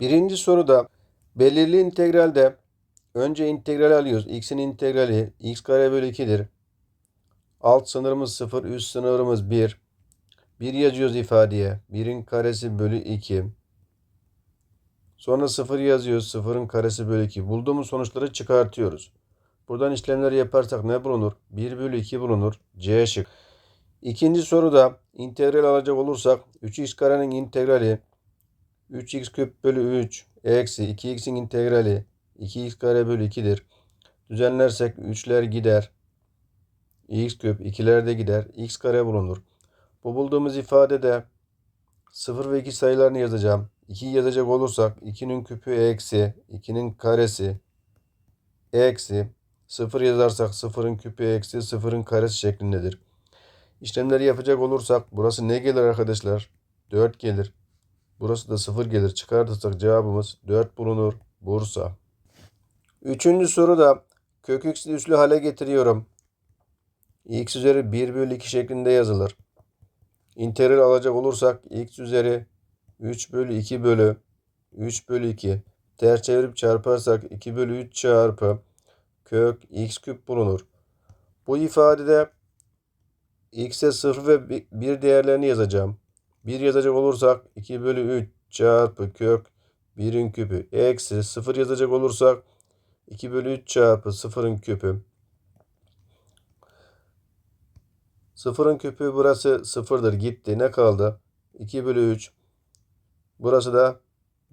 Birinci soruda belirli integralde önce integral alıyoruz. x'in integrali x kare bölü 2'dir. Alt sınırımız 0, üst sınırımız 1. 1 yazıyoruz ifadeye. 1'in karesi bölü 2. Sonra 0 yazıyoruz. 0'ın karesi bölü 2. Bulduğumuz sonuçları çıkartıyoruz. Buradan işlemleri yaparsak ne bulunur? 1 bölü 2 bulunur. C şık. İkinci soruda integral alacak olursak 3x karenin integrali 3x küp bölü 3 eksi 2x'in integrali 2x kare bölü 2'dir. Düzenlersek 3'ler gider. x küp 2'ler de gider. x kare bulunur. Bu bulduğumuz ifadede 0 ve 2 sayılarını yazacağım. 2'yi yazacak olursak 2'nin küpü eksi 2'nin karesi eksi 0 yazarsak 0'ın küpü eksi 0'ın karesi şeklindedir. İşlemleri yapacak olursak burası ne gelir arkadaşlar? 4 gelir. Burası da 0 gelir. Çıkartırsak cevabımız 4 bulunur. Bursa. Üçüncü soruda kök x'i üslü hale getiriyorum. x üzeri 1 bölü 2 şeklinde yazılır. İntegral alacak olursak x üzeri 3 bölü 2 bölü 3 bölü 2. Ters çevirip çarparsak 2 bölü 3 çarpı kök x küp bulunur. Bu ifadede x'e 0 ve 1 değerlerini yazacağım. 1 yazacak olursak 2 bölü 3 çarpı kök 1'in küpü eksi 0 yazacak olursak 2 bölü 3 çarpı 0'ın küpü. 0'ın küpü burası 0'dır gitti. Ne kaldı? 2 bölü 3. Burası da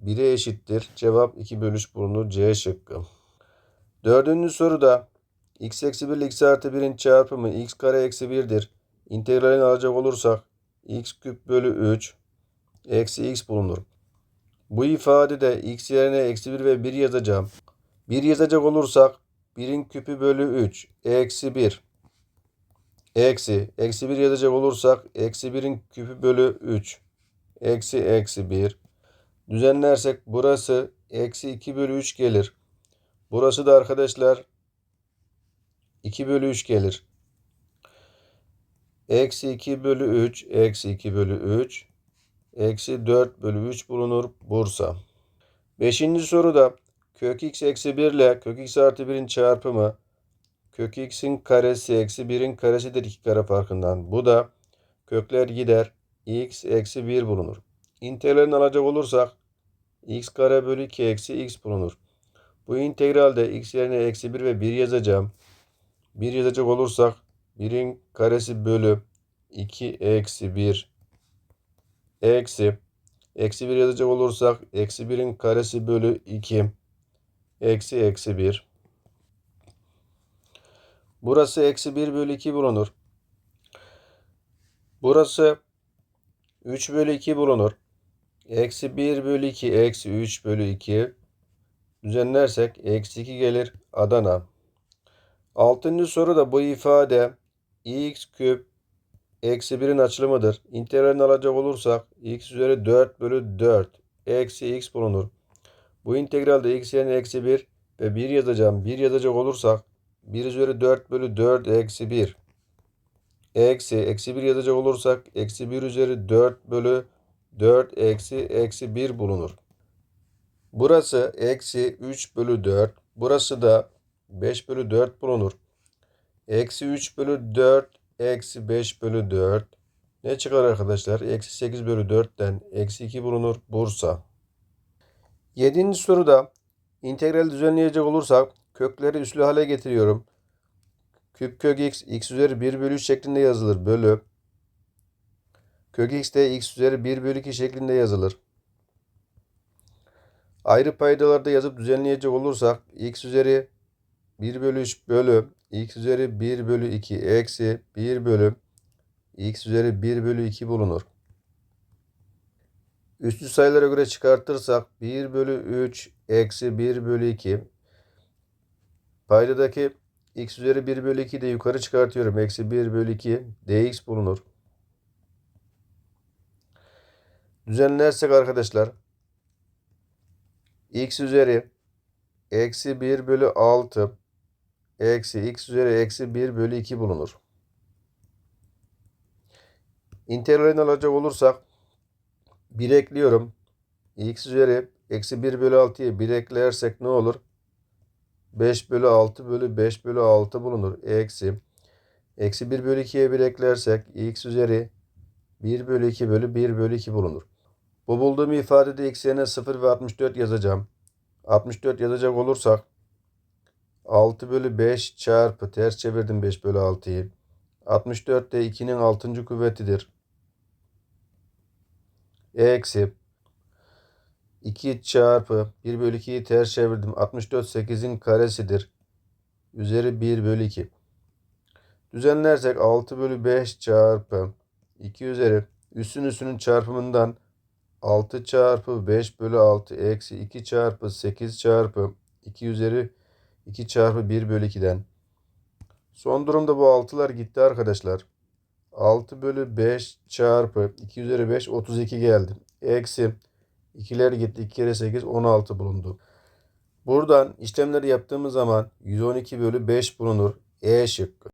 1'e eşittir. Cevap 2 bölü 3 bulunur. C şıkkı. Dördüncü soruda x eksi 1 ile x artı 1'in çarpımı x kare eksi 1'dir. İntegralini alacak olursak x küp bölü 3 eksi x bulunur. Bu ifadede x yerine eksi 1 ve 1 yazacağım. 1 yazacak olursak 1'in küpü bölü 3 eksi 1 eksi eksi 1 yazacak olursak eksi 1'in küpü bölü 3 eksi eksi 1 düzenlersek burası eksi 2 bölü 3 gelir. Burası da arkadaşlar 2 bölü 3 gelir. Eksi 2 bölü 3 eksi 2 bölü 3 eksi 4 bölü 3 bulunur Bursa. Beşinci soruda kök x eksi 1 ile kök x artı 1'in çarpımı kök x'in karesi eksi 1'in karesidir iki kare farkından. Bu da kökler gider. x eksi 1 bulunur. İntegralini alacak olursak x kare bölü 2 eksi x bulunur. Bu integralde x yerine eksi 1 ve 1 yazacağım. 1 yazacak olursak 1'in karesi bölü 2 eksi 1 eksi eksi 1 yazacak olursak eksi 1'in karesi bölü 2 eksi eksi 1 burası eksi 1 bölü 2 bulunur. Burası 3 bölü 2 bulunur. Eksi 1 bölü 2 eksi 3 bölü 2 düzenlersek eksi 2 gelir Adana. Altıncı soruda bu ifade x küp eksi 1'in açılımıdır. İntegralini alacak olursak x üzeri 4 bölü 4 eksi x bulunur. Bu integralde x yerine eksi 1 ve 1 yazacağım. 1 yazacak olursak 1 üzeri 4 bölü 4 eksi 1 eksi eksi 1 yazacak olursak eksi 1 üzeri 4 bölü 4 eksi eksi 1 bulunur. Burası eksi 3 bölü 4. Burası da 5 bölü 4 bulunur. Eksi 3 bölü 4 eksi 5 bölü 4. Ne çıkar arkadaşlar? Eksi 8 bölü 4'ten eksi 2 bulunur. Bursa. Yedinci soruda integral düzenleyecek olursak kökleri üslü hale getiriyorum. Küp kök x, x üzeri 1 bölü 3 şeklinde yazılır. Bölü. Kök x de x üzeri 1 bölü 2 şeklinde yazılır. Ayrı paydalarda yazıp düzenleyecek olursak x üzeri 1 bölü 3 bölü x üzeri 1 bölü 2 eksi 1 bölü x üzeri 1 bölü 2 bulunur. Üstü sayılara göre çıkartırsak 1 bölü 3 eksi 1 bölü 2 paydadaki x üzeri 1 bölü 2 de yukarı çıkartıyorum. Eksi 1 bölü 2 dx bulunur. Düzenlersek arkadaşlar x üzeri eksi 1 bölü 6 eksi x üzeri eksi 1 bölü 2 bulunur. İntegralini alacak olursak 1 ekliyorum. x üzeri Eksi 1 bölü 6'ya 1 eklersek ne olur? 5 bölü 6 bölü 5 bölü 6 bulunur. Eksi. Eksi 1 bölü 2'ye 1 eklersek x üzeri 1 bölü 2 bölü 1 bölü 2 bulunur. Bu bulduğum ifadede x yerine 0 ve 64 yazacağım. 64 yazacak olursak 6 bölü 5 çarpı ters çevirdim 5 bölü 6'yı. 64 de 2'nin 6. kuvvetidir. Eksi 2 çarpı 1 bölü 2'yi ters çevirdim. 64 8'in karesidir. Üzeri 1 bölü 2. Düzenlersek 6 bölü 5 çarpı 2 üzeri üssün üssünün çarpımından 6 çarpı 5 bölü 6 eksi 2 çarpı 8 çarpı 2 üzeri 2 çarpı 1 bölü 2'den. Son durumda bu 6'lar gitti arkadaşlar. 6 bölü 5 çarpı 2 üzeri 5 32 geldi. Eksi 2'ler gitti. 2 kere 8 16 bulundu. Buradan işlemleri yaptığımız zaman 112 bölü 5 bulunur. E şıkkı.